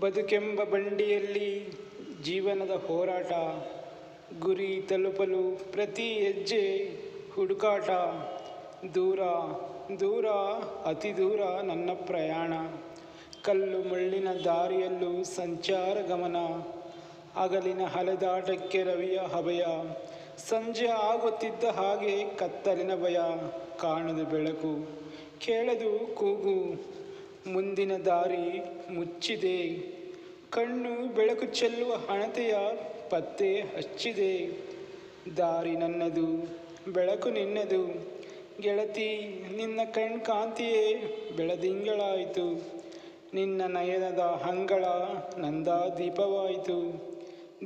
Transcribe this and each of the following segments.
ಬದುಕೆಂಬ ಬಂಡಿಯಲ್ಲಿ ಜೀವನದ ಹೋರಾಟ, ಗುರಿ ತಲುಪಲು ಪ್ರತಿ ಹೆಜ್ಜೆ ಹುಡುಕಾಟ, ದೂರ ದೂರ, ಅತಿ ದೂರ ನನ್ನ ಪ್ರಯಾಣ. ಕಲ್ಲು ಮುಳ್ಳಿನ ದಾರಿಯಲ್ಲೂ ಸಂಚಾರ ಗಮನ. ಹಗಲಿನ ಹಲೆದಾಟಕ್ಕೆ ರವಿಯ ಹಬೆಯ. ಸಂಜೆ ಆಗುತ್ತಿದ್ದ ಹಾಗೆ ಕತ್ತಲಿನ ಭಯ. ಕಾಣದು ಬೆಳಕು, ಕೇಳದು ಕೂಗು. ಮುಂದಿನ ದಾರಿ ಮುಚ್ಚಿದೆ. ಕಣ್ಣು ಬೆಳಕು ಚೆಲ್ಲುವ ಹಣತೆಯ ಪತ್ತೆ ಹಚ್ಚಿದೆ. ದಾರಿ ನನ್ನದು, ಬೆಳಕು ನಿನ್ನದು. ಗೆಳತಿ, ನಿನ್ನ ಕಣ್ಕಾಂತಿಯೇ ಬೆಳದಿಂಗಳಾಯಿತು. ನಿನ್ನ ನಯನದ ಹಂಗಳ ನಂದ ದೀಪವಾಯಿತು.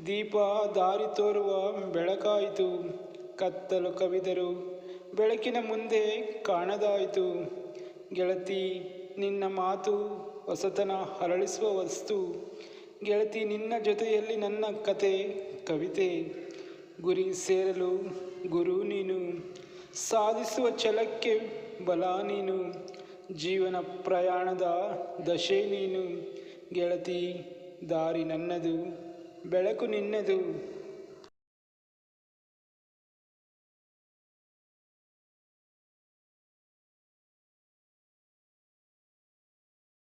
ದೀಪ ದಾರಿ ತೋರುವ ಬೆಳಕಾಯಿತು. ಕತ್ತಲು ಕವಿದರು ಬೆಳಕಿನ ಮುಂದೆ ಕಾಣದಾಯಿತು. ಗೆಳತಿ ನಿನ್ನ ಮಾತು ಹೊಸತನ ಹರಳಿಸುವ ವಸ್ತು. ಗೆಳತಿ, ನಿನ್ನ ಜೊತೆಯಲ್ಲಿ ನನ್ನ ಕತೆ, ಕವಿತೆ. ಗುರಿ ಸೇರಲು ಗುರು ನೀನು. ಸಾಧಿಸುವ ಛಲಕ್ಕೆ ಬಲ ನೀನು. ಜೀವನ ಪ್ರಯಾಣದ ದಶೆ ನೀನು. ಗೆಳತಿ, ದಾರಿ ನನ್ನದು, ಬೆಳಕು ನಿನ್ನದು.